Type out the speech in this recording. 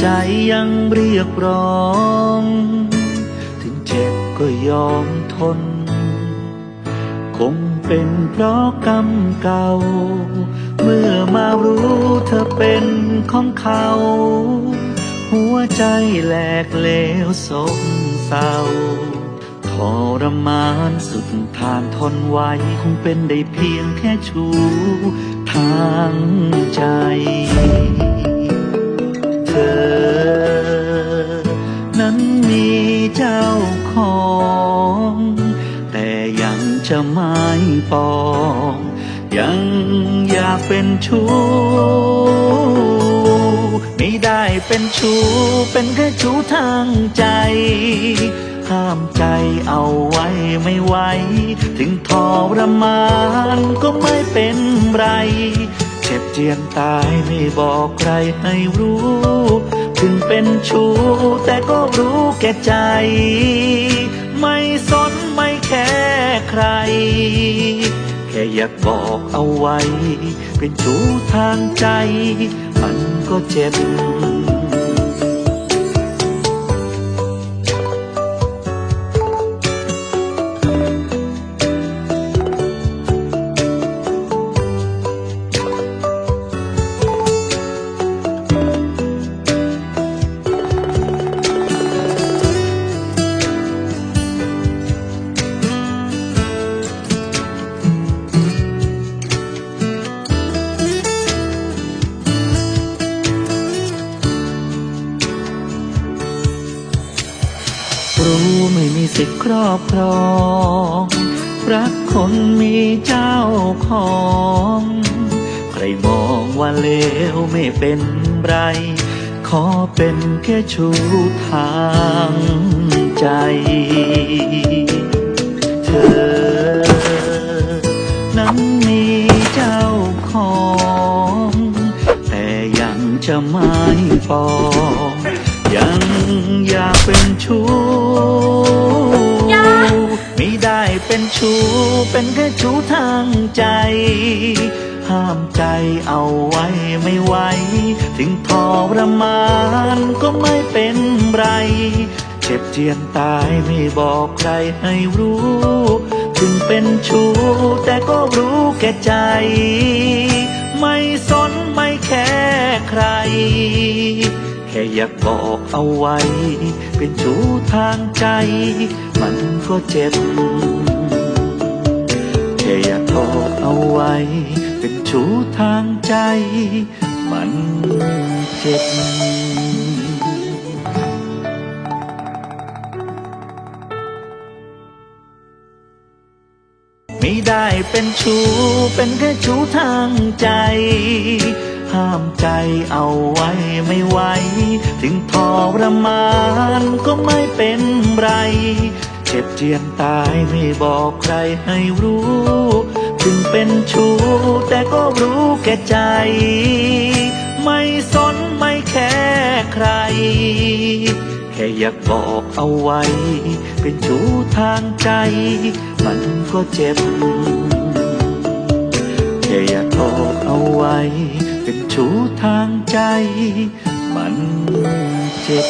ใจยังเรียกร้อง ถึงเจ็บก็ยอมทน คงเป็นเพราะกรรมเก่า เมื่อมารู้เธอเป็นของเขา หัวใจแหลกเลวสมเศร้าทรมานสุดทานทนไว้คงเป็นได้เพียงแค่ชูทางใจ จะไม่ปอง ยังอยากเป็นชู้ไม่ได้เป็นชู้เป็นแค่ชู้ทางใจ ห้ามใจเอาไว้ไม่ไหวถึงทรมานก็ไม่เป็นไร เจ็บเจียนตายไม่บอกใครให้รู้ ถึงเป็นชู้แต่ก็รู้แก่ใจ ไม่สนไม่แค่ใคร แค่อยากบอกเอาไว้ เป็นชูทางใจ มันก็เจ็บ รู้ไม่มีสิทธิ์ครอบครอง รักคนมีเจ้าของ ใครมองว่าเลวไม่เป็นไร ขอเป็นแค่ชูทางใจ เธอ นั้นมีเจ้าของ แต่ยังจะไม่ปอง ยังอยากเป็นชู้ไม่ได้เป็นชู้เป็นแค่ชู้ทางใจ ห้ามใจเอาไว้ไม่ไหวถึงทรมานก็ไม่เป็นไร เจ็บเจียนตายไม่บอกใครให้รู้ ถึงเป็นชู้แต่ก็รู้แก่ใจ ไม่สนไม่แค่ใคร แค่อยากบอกเอาไว้ เป็นชู้ทางใจ มันก็เจ็บ แค่อยากบอกเอาไว้ เป็นชู้ทางใจ มันเจ็บไม่ได้เป็นชู้เป็นแค่ชู้ทางใจ ห้ามใจเอาไว้ไม่ไหว ถึงทรมานก็ไม่เป็นไร เจ็บเจียนตายไม่บอกใครให้รู้ ถึงเป็นชู้แต่ก็รู้แก่ใจ ไม่สนไม่แค่ใคร แค่อยากบอกเอาไว้ เป็นชู้ทางใจ มันก็เจ็บ เอาไว้ เป็นชูทางใจ มันเจ็บ